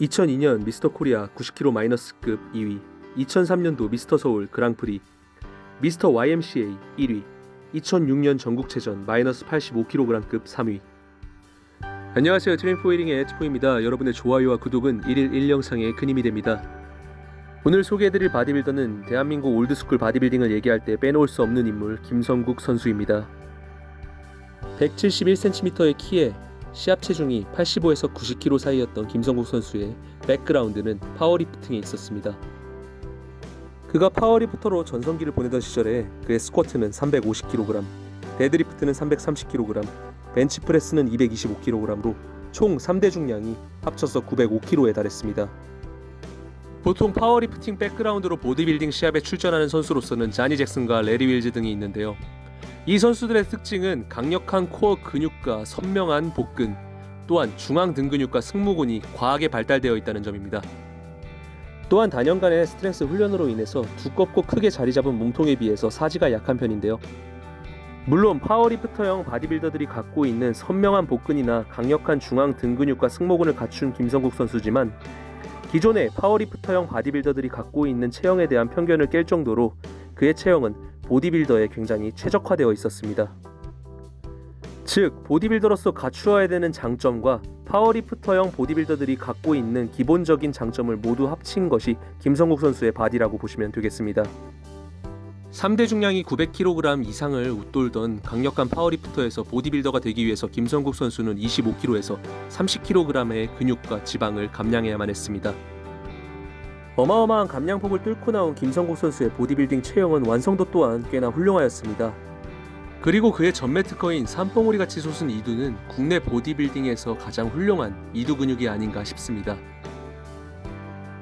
2002년 미스터 코리아 90kg 마이너스급 2위, 2003년도 미스터 서울 그랑프리, 미스터 YMCA 1위, 2006년 전국체전 마이너스 85kg급 3위. 안녕하세요 트레인포이링의 트포입니다. 여러분의 좋아요와 구독은 1일 1영상에 큰 힘이 됩니다. 오늘 소개해드릴 바디빌더는 대한민국 올드스쿨 바디빌딩을 얘기할 때 빼놓을 수 없는 인물 김성국 선수입니다. 171cm의 키에 시합 체중이 85에서 90kg 사이였던 김성국 선수의 백그라운드는 파워리프팅에 있었습니다. 그가 파워리프터로 전성기를 보내던 시절에 그의 스쿼트는 350kg, 데드리프트는 330kg, 벤치프레스는 225kg로 총 3대 중량이 합쳐서 905kg에 달했습니다. 보통 파워리프팅 백그라운드로 보디빌딩 시합에 출전하는 선수로서는 자니 잭슨과 레리 윌즈 등이 있는데요. 이 선수들의 특징은 강력한 코어 근육과 선명한 복근, 또한 중앙 등 근육과 승모근이 과하게 발달되어 있다는 점입니다. 또한 단연간의 스트렝스 훈련으로 인해서 두껍고 크게 자리 잡은 몸통에 비해서 사지가 약한 편인데요. 물론 파워리프터형 바디빌더들이 갖고 있는 선명한 복근이나 강력한 중앙 등 근육과 승모근을 갖춘 김성국 선수지만 기존의 파워리프터형 바디빌더들이 갖고 있는 체형에 대한 편견을 깰 정도로 그의 체형은 보디빌더에 굉장히 최적화되어 있었습니다. 즉, 보디빌더로서 갖추어야 되는 장점과 파워리프터형 보디빌더들이 갖고 있는 기본적인 장점을 모두 합친 것이 김성국 선수의 바디라고 보시면 되겠습니다. 3대 중량이 900kg 이상을 웃돌던 강력한 파워리프터에서 보디빌더가 되기 위해서 김성국 선수는 25kg에서 30kg의 근육과 지방을 감량해야만 했습니다. 어마어마한 감량폭을 뚫고 나온 김성국 선수의 보디빌딩 체형은 완성도 또한 꽤나 훌륭하였습니다. 그리고 그의 전매 특허인 산봉우리 같이 솟은 이두는 국내 보디빌딩에서 가장 훌륭한 이두 근육이 아닌가 싶습니다.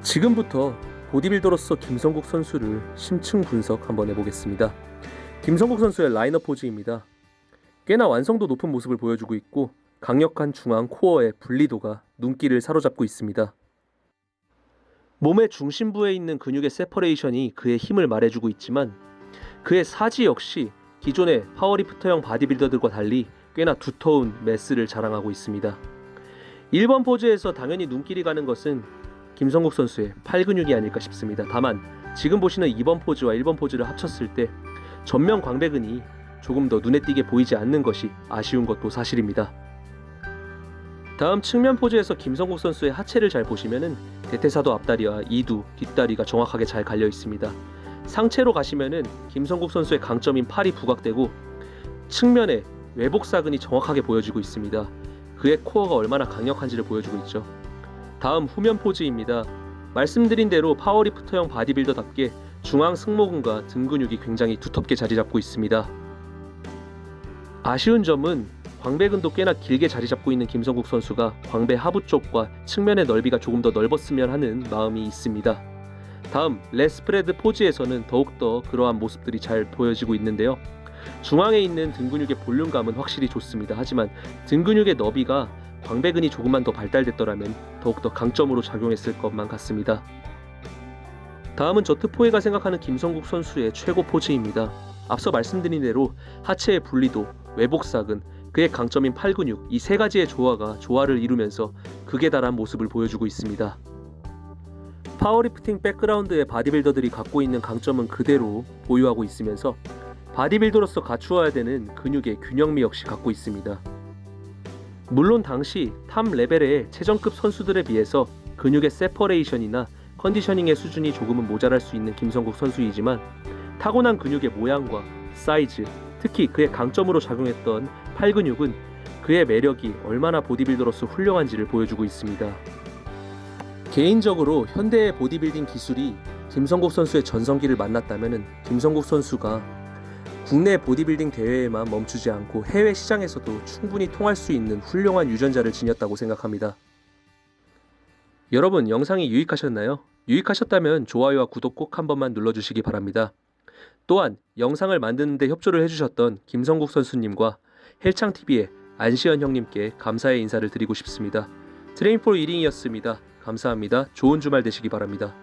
지금부터 보디빌더로서 김성국 선수를 심층 분석 한번 해보겠습니다. 김성국 선수의 라인업 포즈입니다. 꽤나 완성도 높은 모습을 보여주고 있고 강력한 중앙 코어의 분리도가 눈길을 사로잡고 있습니다. 몸의 중심부에 있는 근육의 세퍼레이션이 그의 힘을 말해주고 있지만 그의 사지 역시 기존의 파워리프터형 바디빌더들과 달리 꽤나 두터운 매스를 자랑하고 있습니다. 1번 포즈에서 당연히 눈길이 가는 것은 김성국 선수의 팔 근육이 아닐까 싶습니다. 다만 지금 보시는 2번 포즈와 1번 포즈를 합쳤을 때 전면 광배근이 조금 더 눈에 띄게 보이지 않는 것이 아쉬운 것도 사실입니다. 다음 측면 포즈에서 김성국 선수의 하체를 잘 보시면은 대퇴사도 앞다리와 이두, 뒷다리가 정확하게 잘 갈려 있습니다. 상체로 가시면은 김성국 선수의 강점인 팔이 부각되고 측면에 외복사근이 정확하게 보여지고 있습니다. 그의 코어가 얼마나 강력한지를 보여주고 있죠. 다음 후면 포즈입니다. 말씀드린 대로 파워리프터형 바디빌더답게 중앙 승모근과 등 근육이 굉장히 두텁게 자리 잡고 있습니다. 아쉬운 점은 광배근도 꽤나 길게 자리 잡고 있는 김성국 선수가 광배 하부 쪽과 측면의 넓이가 조금 더 넓었으면 하는 마음이 있습니다. 다음 레스프레드 포즈에서는 더욱더 그러한 모습들이 잘 보여지고 있는데요. 중앙에 있는 등 근육의 볼륨감은 확실히 좋습니다. 하지만 등 근육의 너비가 광배근이 조금만 더 발달됐더라면 더욱더 강점으로 작용했을 것만 같습니다. 다음은 저트포에가 생각하는 김성국 선수의 최고 포즈입니다. 앞서 말씀드린 대로 하체의 분리도, 외복사근, 그의 강점인 팔근육 이 세 가지의 조화가 조화를 이루면서 극에 달한 모습을 보여주고 있습니다. 파워리프팅 백그라운드의 바디빌더들이 갖고 있는 강점은 그대로 보유하고 있으면서 바디빌더로서 갖추어야 되는 근육의 균형미 역시 갖고 있습니다. 물론 당시 탑 레벨의 최정급 선수들에 비해서 근육의 세퍼레이션이나 컨디셔닝의 수준이 조금은 모자랄 수 있는 김성국 선수이지만 타고난 근육의 모양과 사이즈, 특히 그의 강점으로 작용했던 팔 근육은 그의 매력이 얼마나 보디빌더로서 훌륭한지를 보여주고 있습니다. 개인적으로 현대의 보디빌딩 기술이 김성국 선수의 전성기를 만났다면 김성국 선수가 국내 보디빌딩 대회에만 멈추지 않고 해외 시장에서도 충분히 통할 수 있는 훌륭한 유전자를 지녔다고 생각합니다. 여러분 영상이 유익하셨나요? 유익하셨다면 좋아요와 구독 꼭 한 번만 눌러주시기 바랍니다. 또한 영상을 만드는데 협조를 해주셨던 김성국 선수님과 헬창TV의 안시현 형님께 감사의 인사를 드리고 싶습니다. 트레인폴 1인이었습니다. 감사합니다. 좋은 주말 되시기 바랍니다.